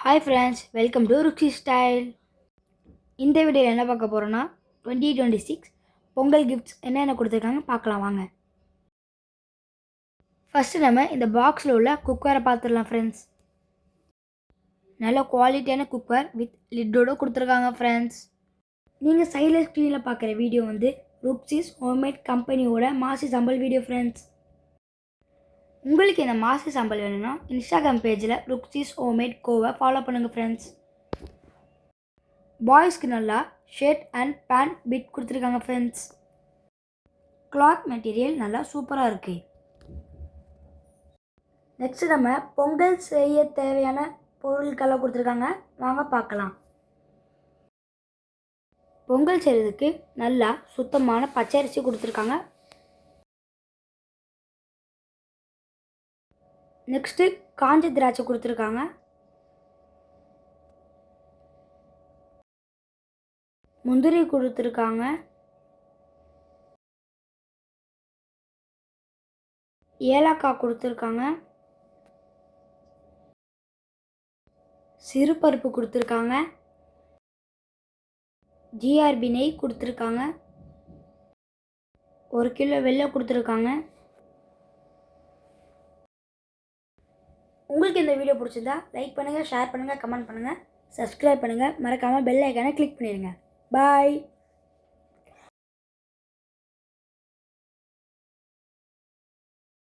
Hi friends welcome to Rukshi style இந்த வீடியோவில் என்ன பார்க்க போகிறோன்னா twenty twenty six Pongal gifts என்னென்ன கொடுத்துருக்காங்க பார்க்கலாம் வாங்க. ஃபஸ்ட்டு நம்ம இந்த பாக்ஸில் உள்ள குக்கரை பார்த்துடலாம் ஃப்ரெண்ட்ஸ் நல்ல குவாலிட்டியான குக்கர் வித் லிட்டோட கொடுத்துருக்காங்க ஃப்ரெண்ட்ஸ் நீங்கள் சைடில் ஸ்க்ரீனில் பார்க்குற வீடியோ வந்து ருக்ஸிஸ் ஹோம்மேட் கம்பெனியோட மாசி சம்பல் வீடியோ ஃப்ரெண்ட்ஸ் உங்களுக்கு இந்த மாசி சம்பல் வேணும்னா இன்ஸ்டாகிராம் பேஜில் ருக்ஸிஸ் ஓமேட் கோவை ஃபாலோ பண்ணுங்கள் ஃப்ரெண்ட்ஸ் பாய்ஸ்க்கு நல்லா ஷர்ட் அண்ட் பேண்ட் பிட் கொடுத்துருக்காங்க ஃப்ரெண்ட்ஸ் கிளாத் மெட்டீரியல் நல்லா சூப்பராக இருக்குது நெக்ஸ்ட் நம்ம பொங்கல் செய்ய தேவையான பொருட்கள்லாம் கொடுத்துருக்காங்க. வாங்க பார்க்கலாம். பொங்கல் செய்கிறதுக்கு நல்லா சுத்தமான பச்சரிசி கொடுத்துருக்காங்க. நெக்ஸ்ட்டு காஞ்ச திராட்சை கொடுத்துருக்காங்க. முந்திரி கொடுத்துருக்காங்க. ஏலக்காய் கொடுத்துருக்காங்க. சிறுபருப்பு கொடுத்துருக்காங்க. ஜிஆர்பி நெய் கொடுத்துருக்காங்க. ஒரு கிலோ வெள்ளை கொடுத்துருக்காங்க. உங்களுக்கு இந்த வீடியோ பிடிச்சிருந்தா லைக் பண்ணுங்கள் ஷேர் பண்ணுங்கள் கமெண்ட் பண்ணுங்கள் சப்ஸ்கிரைப் பண்ணுங்கள் மறக்காமல் பெல் ஐக்கானை கிளிக் பண்ணிடுங்க பாய்